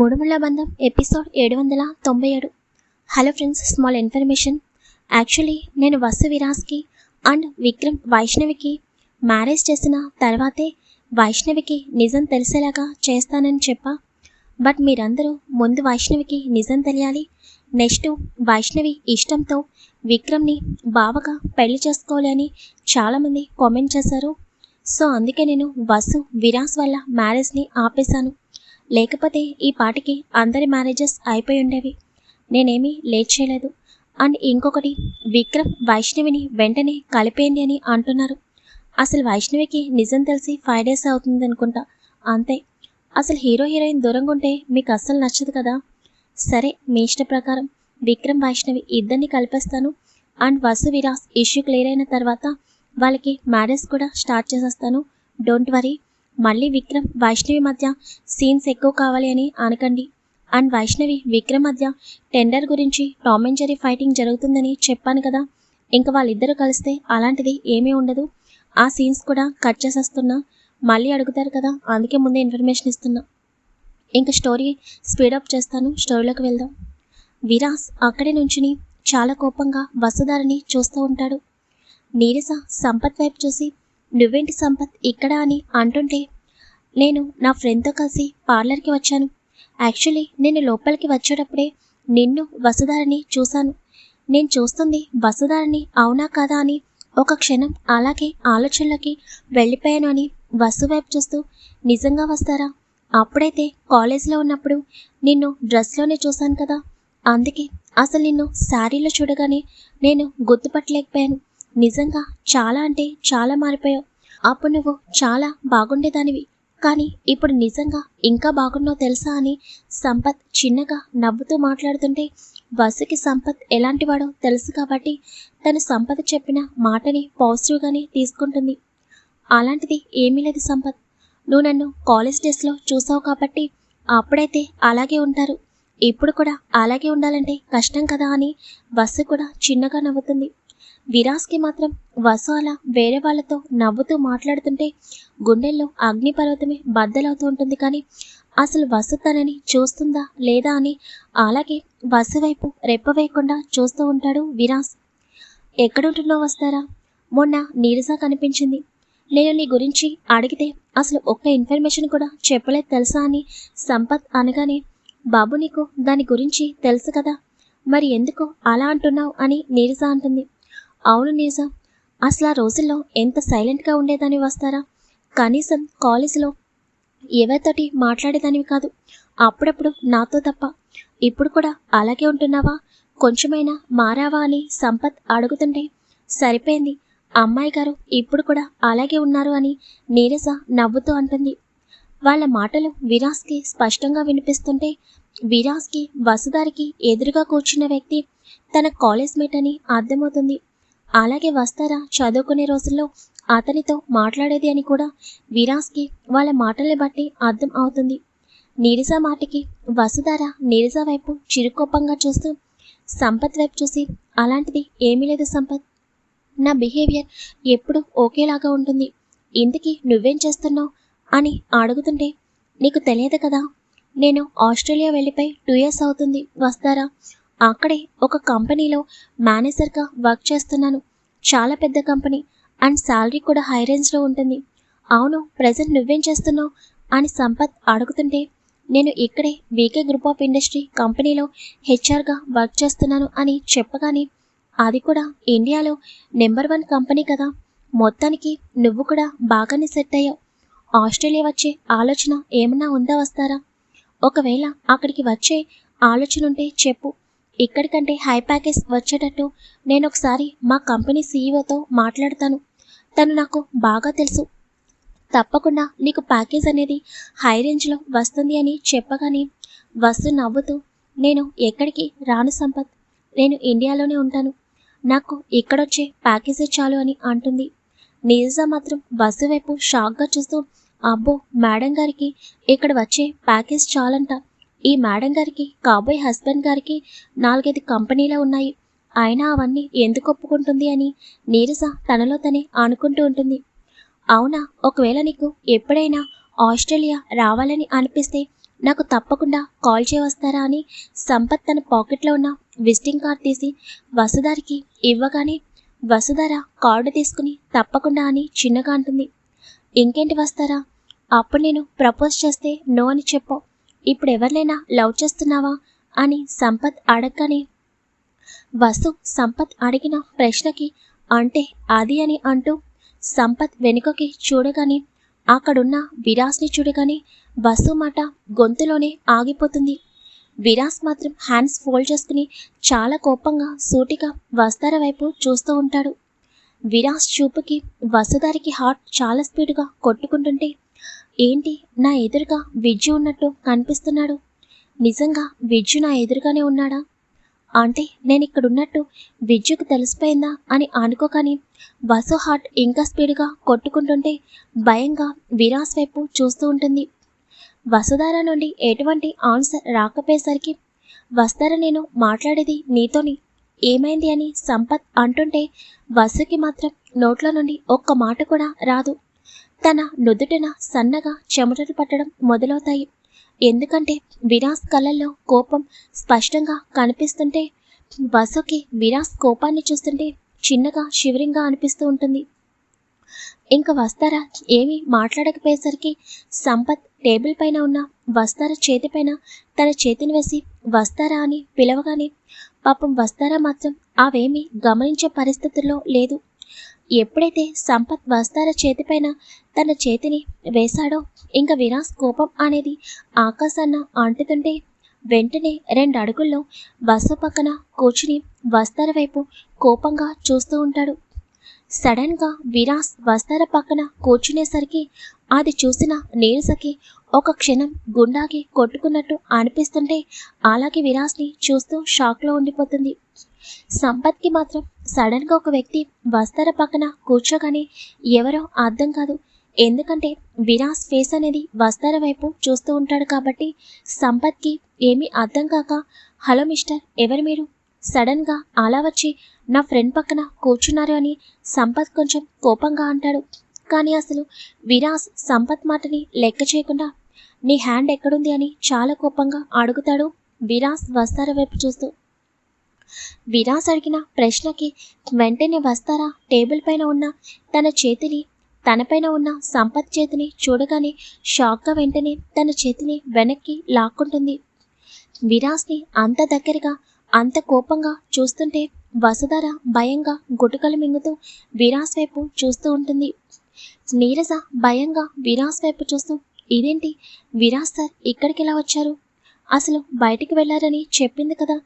మూడుముళ్ళ బంధం ఎపిసోడ్ ఏడు వందల తొంభై ఏడు. Hello friends small information actually నేను వసు విరాస్కి అండ్ విక్రమ్ వైష్ణవికి మ్యారేజ్ చేసిన తర్వాతే వైష్ణవికి నిజం తెలిసేలాగా చేస్తానని చెప్పా. బట్ మీరందరూ ముందు వైష్ణవికి నిజం తెలియాలి. నెక్స్ట్ వైష్ణవి ఇష్టంతో విక్రమ్ని బావగా పెళ్ళి చేసుకోవాలని చాలామంది కామెంట్ చేశారు. సో అందుకే నేను వసు విరాస్ వల్ల మ్యారేజ్ని ఆపేశాను. లేకపోతే ఈ పాటికి అందరి మ్యారేజెస్ అయిపోయి ఉండేవి. నేనేమీ లేట్ చేయలేదు అండ్ ఇంకొకటి విక్రమ్ వైష్ణవిని వెంటనే కలిపేయండి అని అంటున్నారు. అసలు వైష్ణవికి నిజం తెలిసి ఫైవ్ డేస్ అవుతుంది అనుకుంటా. అంతే. అసలు హీరో హీరోయిన్ దూరంగా ఉంటే మీకు అస్సలు నచ్చదు కదా? సరే మీ ఇష్ట ప్రకారం విక్రమ్ వైష్ణవి ఇద్దరిని కలిపేస్తాను. And Vasu Viraj issue clear అయిన తర్వాత వాళ్ళకి మ్యారేజ్ కూడా స్టార్ట్ చేసేస్తాను. డోంట్ వరీ మళ్ళీ విక్రమ్ వైష్ణవి మధ్య సీన్స్ ఎక్కువ కావాలి అని అనకండి అండ్ వైష్ణవి విక్రమ్ మధ్య టెండర్ గురించి టామ్ అండ్ జెరీ ఫైటింగ్ జరుగుతుందని చెప్పాను కదా. ఇంకా వాళ్ళిద్దరూ కలిస్తే అలాంటిది ఏమీ ఉండదు. ఆ సీన్స్ కూడా కట్ చేసేస్తున్నా. మళ్ళీ అడుగుతారు కదా అందుకే ముందే ఇన్ఫర్మేషన్ ఇస్తున్నా. ఇంకా స్టోరీ స్పీడప్ చేస్తాను స్టోరీలోకి వెళ్దాం. విరాస్ అక్కడే నుంచుని చాలా కోపంగా వసుధారిని చూస్తూ ఉంటాడు. నీరస సంపత్ వైపు చూసి నువ్వేంటి సంపత్ ఇక్కడ అని అంటుంటే నేను నా ఫ్రెండ్తో కలిసి పార్లర్కి వచ్చాను. యాక్చువల్లీ నేను లోపలికి వచ్చేటప్పుడే నిన్ను వసుధారిని చూశాను. నేను చూస్తుంది వసుధారిని అవునా కాదా అని ఒక క్షణం అలాగే ఆలోచనలకి వెళ్ళిపోయాను అని వసు వైపు చూస్తూ నిజంగా వస్తారా? అప్పుడైతే కాలేజీలో ఉన్నప్పుడు నిన్ను డ్రెస్లోనే చూశాను కదా. అందుకే అసలు నిన్ను శారీలో చూడగానే నేను గుర్తుపట్టలేకపోయాను. నిజంగా చాలా అంటే చాలా మారిపోయావు. అప్పుడు నువ్వు చాలా బాగుండేదానివి. కానీ ఇప్పుడు నిజంగా ఇంకా బాగున్నావు తెలుసా అని సంపత్ చిన్నగా నవ్వుతూ మాట్లాడుతుంటే వసుకి సంపత్ ఎలాంటివాడో తెలుసు కాబట్టి తను సంపత్ చెప్పిన మాటని పాజిటివ్గానే తీసుకుంటుంది. అలాంటిది ఏమీ లేదు సంపత్. నువ్వు నన్ను కాలేజ్ డేస్లో చూసావు కాబట్టి అప్పుడైతే అలాగే ఉంటారు. ఇప్పుడు కూడా అలాగే ఉండాలంటే కష్టం కదా అని బస్సు కూడా చిన్నగా నవ్వుతుంది. విరాస్కి మాత్రం వసు అలా వేరే వాళ్ళతో నవ్వుతూ మాట్లాడుతుంటే గుండెల్లో అగ్నిపర్వతమే బద్దలవుతూ ఉంటుంది కానీ అసలు వసు తనని చూస్తుందా లేదా అని అలాగే వసు వైపు రెప్పవేయకుండా చూస్తూ ఉంటాడు విరాస్ ఎక్కడుంటున్నావు వస్తారా? మొన్న నీరస కనిపించింది. నేను నీ గురించి అడిగితే అసలు ఒక్క ఇన్ఫర్మేషన్ కూడా చెప్పలేదు తెలుసా అని సంపత్ అనగానే బాబు నీకు దాని గురించి తెలుసు కదా. మరి ఎందుకు అలా అంటున్నావు? అని నీరస అంటుంది. అవును నీరస అసలు ఆ రోజుల్లో ఎంత సైలెంట్గా ఉండేదాన్ని వస్తారా? కనీసం కాలేజీలో ఎవరితోటి మాట్లాడేదానివి కాదు. అప్పుడప్పుడు నాతో తప్ప. ఇప్పుడు కూడా అలాగే ఉంటున్నావా? కొంచెమైనా మారావా అని సంపత్ అడుగుతుంటే సరిపోయింది. అమ్మాయి గారు ఇప్పుడు కూడా అలాగే ఉన్నారు అని నీరజ నవ్వుతూ అంటుంది. వాళ్ళ మాటలు విరాస్కి స్పష్టంగా వినిపిస్తుంటే విరాస్కి వసుదారికి ఎదురుగా కూర్చున్న వ్యక్తి తన కాలేజ్ మేట్ అని అర్థమవుతుంది. అలాగే వస్తారా? చదువుకునే రోజుల్లో అతనితో మాట్లాడేది అని కూడా విరాస్కి వాళ్ళ మాటల్ని బట్టి అర్థం అవుతుంది. నీరజ మాటకి వసుధార నీరజ వైపు చిరుకోపంగా చూస్తూ సంపత్ వైపు చూసి అలాంటిది ఏమీ లేదు సంపత్. నా బిహేవియర్ ఎప్పుడు ఒకేలాగా ఉంటుంది. ఇంతకీ నువ్వేం చేస్తున్నావు? అని అడుగుతుంటే నీకు తెలియదు కదా నేను ఆస్ట్రేలియా వెళ్ళిపోయి టూ ఇయర్స్ అవుతుంది వస్తారా? అక్కడే ఒక కంపెనీలో మేనేజర్గా వర్క్ చేస్తున్నాను. చాలా పెద్ద కంపెనీ అండ్ శాలరీ కూడా హై రేంజ్లో ఉంటుంది. అవును ప్రజెంట్ నువ్వేం చేస్తున్నావు? అని సంపత్ అడుగుతుంటే నేను ఇక్కడే వీకే గ్రూప్ ఆఫ్ ఇండస్ట్రీ కంపెనీలో హెచ్ఆర్గా వర్క్ చేస్తున్నాను అని చెప్పగానే అది కూడా ఇండియాలో నెంబర్ వన్ కంపెనీ కదా. మొత్తానికి నువ్వు కూడా బాగానే సెట్ అయ్యావు. ఆస్ట్రేలియా వచ్చే ఆలోచన ఏమన్నా ఉందా వస్తారా? ఒకవేళ అక్కడికి వచ్చే ఆలోచన ఉంటే చెప్పు. ఇక్కడికంటే హై ప్యాకేజ్ వచ్చేటట్టు నేను ఒకసారి మా కంపెనీ సీఈఓతో మాట్లాడతాను. తను నాకు బాగా తెలుసు. తప్పకుండా నీకు ప్యాకేజ్ అనేది హై రేంజ్లో వస్తుంది అని చెప్పగానే వస్తు నవ్వుతూ నేను ఎక్కడికి రాను సంపత్. నేను ఇండియాలోనే ఉంటాను. నాకు ఇక్కడొచ్చే ప్యాకేజే చాలు అని అంటుంది. నీరజ మాత్రం బస్సు వైపు షాక్గా చూస్తూ అబ్బో మేడం గారికి ఇక్కడ వచ్చే ప్యాకేజ్ చాలంట. ఈ మేడం గారికి కాబోయ్ హస్బెండ్ గారికి నాలుగైదు కంపెనీలు ఉన్నాయి. అయినా అవన్నీ ఎందుకు ఒప్పుకుంటుంది అని నీరజ తనలో తనే అనుకుంటూ ఉంటుంది. అవునా ఒకవేళ నీకు ఎప్పుడైనా ఆస్ట్రేలియా రావాలని అనిపిస్తే నాకు తప్పకుండా కాల్ చేయవస్తారా అని సంపత్ తన పాకెట్లో ఉన్న విజిటింగ్ కార్డ్ తీసి వసుధారికి ఇవ్వగానే వసుధార కార్డు తీసుకుని తప్పకుండా అని చిన్నగా అంటుంది. ఇంకేంటి వస్తారా? అప్పుడు నేను ప్రపోజ్ చేస్తే నో అని చెప్పు. ఇప్పుడు ఎవరినైనా లవ్ చేస్తున్నావా? అని సంపత్ అడగని వసు సంపత్ అడిగిన ప్రశ్నకి అంటే అది అని అంటూ సంపత్ వెనుకకి చూడగానే అక్కడున్న విరాస్ని చూడగానే వసు మాట గొంతులోనే ఆగిపోతుంది. విరాస్ మాత్రం హ్యాండ్స్ ఫోల్డ్ చేసుకుని చాలా కోపంగా సూటిగా వస్తార వైపు చూస్తూ ఉంటాడు. విరాస్ చూపుకి వసుదారికి హార్ట్ చాలా స్పీడ్గా కొట్టుకుంటుంటే ఏంటి? నా ఎదురుగా విజ్జు ఉన్నట్టు కనిపిస్తున్నాడు. నిజంగా విజ్జు నా ఎదురుగానే ఉన్నాడా? అంటే నేను ఇక్కడున్నట్టు విజ్జుకు తెలిసిపోయిందా అని అనుకోకని వసు హార్ట్ ఇంకా స్పీడ్గా కొట్టుకుంటుంటే భయంగా విరాస్ వైపు చూస్తూ ఉంటుంది. వసుధార నుండి ఎటువంటి ఆన్సర్ రాకపోయేసరికి వస్తారా నేను మాట్లాడేది నీతోని ఏమైంది అని సంపత్ అంటుంటే వసుకి మాత్రం నోట్ల నుండి ఒక్క మాట కూడా రాదు. తన నుదుటిన సన్నగా చెమటలు పట్టడం మొదలవుతాయి. ఎందుకంటే విరాస్ కళ్ళల్లో కోపం స్పష్టంగా కనిపిస్తుంటే బసుకి విరాస్ కోపాన్ని చూస్తుంటే చిన్నగా శివరింగా అనిపిస్తూ ఉంటుంది. ఇంకా వస్తారా? ఏమీ మాట్లాడకపోయేసరికి సంపత్ టేబుల్ పైన ఉన్న వస్తారా చేతిపైన తన చేతిని వేసి వస్తారా? అని పిలవగానే పాపం వస్తారా మాత్రం? అవేమీ గమనించే పరిస్థితుల్లో లేదు. ఎప్పుడైతే సంపత్ వస్తారా చేతిపైన తన చేతిని వేశాడో ఇంకా విరాస్ కోపం అనేది ఆకాశాన్న అంటుతుంటే వెంటనే రెండు అడుగుల్లో వసు పక్కన కూర్చుని వస్తార వైపు కోపంగా చూస్తూ ఉంటాడు. సడన్గా విరాస్ వస్తార పక్కన కూర్చునేసరికి అది చూసిన నీరసకి ఒక క్షణం గుండాకి కొట్టుకున్నట్టు అనిపిస్తుంటే అలాగే విరాస్ని చూస్తూ షాక్లో ఉండిపోతుంది. సంపత్కి మాత్రం సడన్గా ఒక వ్యక్తి వస్తార పక్కన కూర్చోగానే ఎవరో అర్థం కాదు. ఎందుకంటే విరాస్ ఫేస్ అనేది వస్తార వైపు చూస్తూ ఉంటాడు కాబట్టి సంపత్కి ఏమీ అర్థం కాక హలో మిస్టర్ ఎవరు మీరు? సడన్గా అలా వచ్చి నా ఫ్రెండ్ పక్కన కూర్చున్నారు అని సంపత్ కొంచెం కోపంగా అంటాడు. కానీ అసలు విరాస్ సంపత్ మాటని లెక్క చేయకుండా నీ హ్యాండ్ ఎక్కడుంది అని చాలా కోపంగా అడుగుతాడు విరాస్ వస్తారా వైపు చూస్తూ. విరాస్ అడిగిన ప్రశ్నకి వెంటనే వస్తారా టేబుల్ పైన ఉన్న తన చేతిని తనపైన ఉన్న సంపత్ చేతిని చూడగానే షాక్గా వెంటనే తన చేతిని వెనక్కి లాక్కుంటుంది. విరాస్ని అంత దగ్గరగా అంత కోపంగా చూస్తుంటే వసుధార భయంగా గుటుకలు మింగుతూ విరాస్ వైపు చూస్తూ ఉంటుంది. నీరజ భయంగా విరాస్ వైపు చూస్తూ ఇదేంటి? విరాస్ సార్ ఇక్కడికి ఎలా వచ్చారు? అసలు బయటికి వెళ్ళారని చెప్పింది కదా.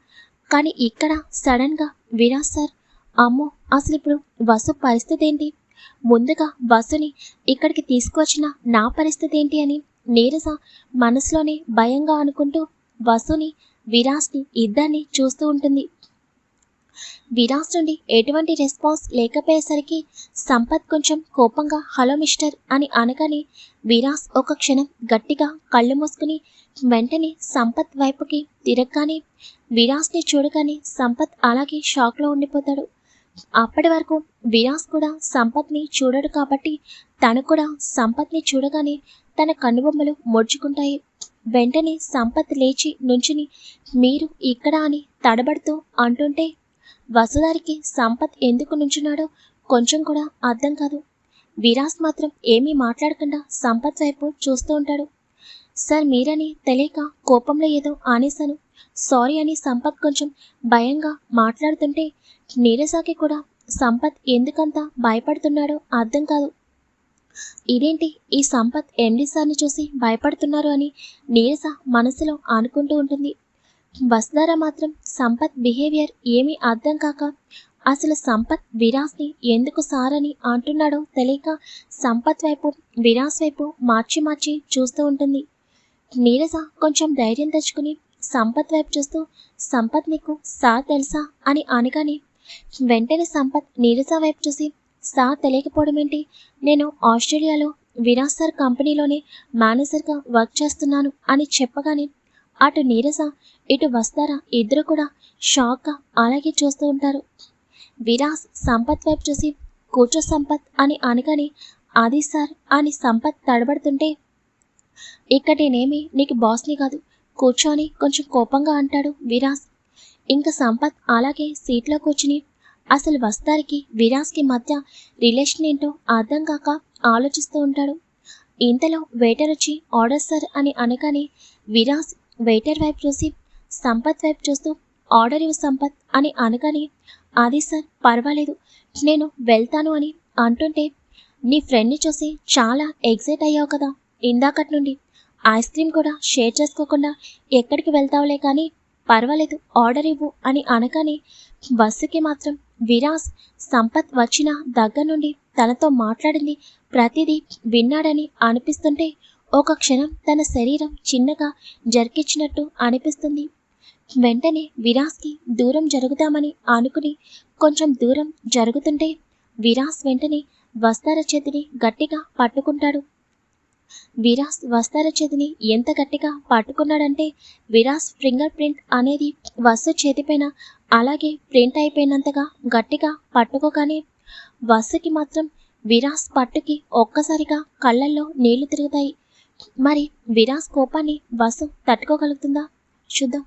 కానీ ఇక్కడ సడన్గా విరాజ్ సార్ అమ్మో అసలు ఇప్పుడు వసు పరిస్థితి ఏంటి ముందుగా వసుని ఇక్కడికి తీసుకువచ్చిన నా పరిస్థితి ఏంటి అని నీరజ మనసులోనే భయంగా అనుకుంటూ వసుని విరాస్ని ఇద్దరిని చూస్తూ ఉంటుంది. విరాస్ నుండి ఎటువంటి రెస్పాన్స్ లేకపోయేసరికి సంపత్ కొంచెం కోపంగా హలో మిస్టర్ అని అనగానే విరాస్ ఒక క్షణం గట్టిగా కళ్ళు మూసుకుని వెంటనే సంపత్ వైపుకి తిరగగానే విరాస్ని చూడగానే సంపత్ అలాగే షాక్లో ఉండిపోతాడు. అప్పటి వరకు విరాస్ కూడా సంపత్ని చూడడు కాబట్టి తను కూడా సంపత్ని చూడగానే తన కన్నుబొమ్మలు ముడుచుకుంటాయి. వెంటనే సంపత్ లేచి నుంచుని మీరు ఇక్కడ అని తడబడుతూ అంటుంటే వసుధారికి సంపత్ ఎందుకు నుంచున్నాడో కొంచెం కూడా అర్థం కాదు. విరాస్ మాత్రం ఏమీ మాట్లాడకుండా సంపత్ వైపు చూస్తూ ఉంటాడు. సార్ మీరని తెలియక కోపంలో ఏదో ఆనేశాను. సారీ అని సంపత్ కొంచెం భయంగా మాట్లాడుతుంటే నీరసాకి కూడా సంపత్ ఎందుకంత భయపడుతున్నాడో అర్థం కాదు. ఇదేంటి ఈ సంపత్ ఎండి సార్ని చూసి భయపడుతున్నారు అని నీరస మనసులో అనుకుంటూ ఉంటుంది. వసుధార మాత్రం సంపత్ బిహేవియర్ ఏమీ అర్థం కాక అసలు సంపత్ విరాస్ని ఎందుకు సారని అంటున్నాడో తెలియక సంపత్ వైపు విరాస్ వైపు మార్చి మార్చి చూస్తూ ఉంటుంది. నీరజ కొంచెం ధైర్యం తెచ్చుకుని సంపత్ వైపు చూస్తూ సంపత్ నీకు సార్ తెలుసా అని అనగానే వెంటనే సంపత్ నీరజ వైపు చూసి సార్ తెలియకపోవడం ఏంటి? నేను ఆస్ట్రేలియాలో విరాస్ సార్ కంపెనీలోనే మేనేజర్గా వర్క్ చేస్తున్నాను అని చెప్పగానే అటు నీరజ ఇటు వస్తారా? ఇద్దరు కూడా షాక్గా అలాగే చూస్తూ ఉంటారు. విరాస్ సంపత్ వైపు చూసి కూర్చో సంపత్ అని అనగానే అది సార్ అని సంపత్ తడబడుతుంటే ఇక్కడ నేనేమి నీకు బాస్ని కాదు. కూర్చొని కొంచెం కోపంగా అంటాడు విరాస్. ఇంకా సంపత్ అలాగే సీట్లో కూర్చుని అసలు వస్తారికి విరాస్కి మధ్య రిలేషన్ ఏంటో అర్థం కాక ఆలోచిస్తూ ఉంటాడు. ఇంతలో వెయిటర్ వచ్చి ఆర్డర్ సార్ అని అనగానే విరాస్ వెయిటర్ వైపు చూసి సంపత్ వైపు చూస్తూ ఆర్డర్ ఇవ్వు సంపత్ అని అనగానే అది సార్ పర్వాలేదు నేను వెళ్తాను అని అంటుంటే నీ ఫ్రెండ్ని చూసి చాలా ఎగ్జైట్ అయ్యావు కదా ఇందాకటి నుండి. ఐస్ క్రీమ్ కూడా షేర్ చేసుకోకుండా ఎక్కడికి వెళ్తావులే కానీ పర్వాలేదు ఆర్డర్ ఇవ్వు అని అనగానే బస్సుకి మాత్రం విరాస్ సంపత్ వచ్చిన దగ్గర నుండి తనతో మాట్లాడింది ప్రతిదీ విన్నాడని అనిపిస్తుంటే ఒక క్షణం తన శరీరం చిన్నగా జరికిచ్చినట్టు అనిపిస్తుంది. వెంటనే విరాస్కి దూరం జరుగుదామని అనుకుని కొంచెం దూరం జరుగుతుంటే విరాస్ వెంటనే వస్తార చేతిని గట్టిగా పట్టుకుంటాడు. విరాస్ వస్తార చేతిని ఎంత గట్టిగా పట్టుకున్నాడంటే విరాస్ ఫింగర్ ప్రింట్ అనేది వస్సు చేతిపైన అలాగే ప్రింట్ అయిపోయినంతగా గట్టిగా పట్టుకోగానే వస్సుకి మాత్రం విరాస్ పట్టుకి ఒక్కసారిగా కళ్ళల్లో నీళ్ళు తిరుగుతాయి. మరి విరాస్ కోపాన్ని వసు తట్టుకోగలుగుతుందా? చూద్దాం.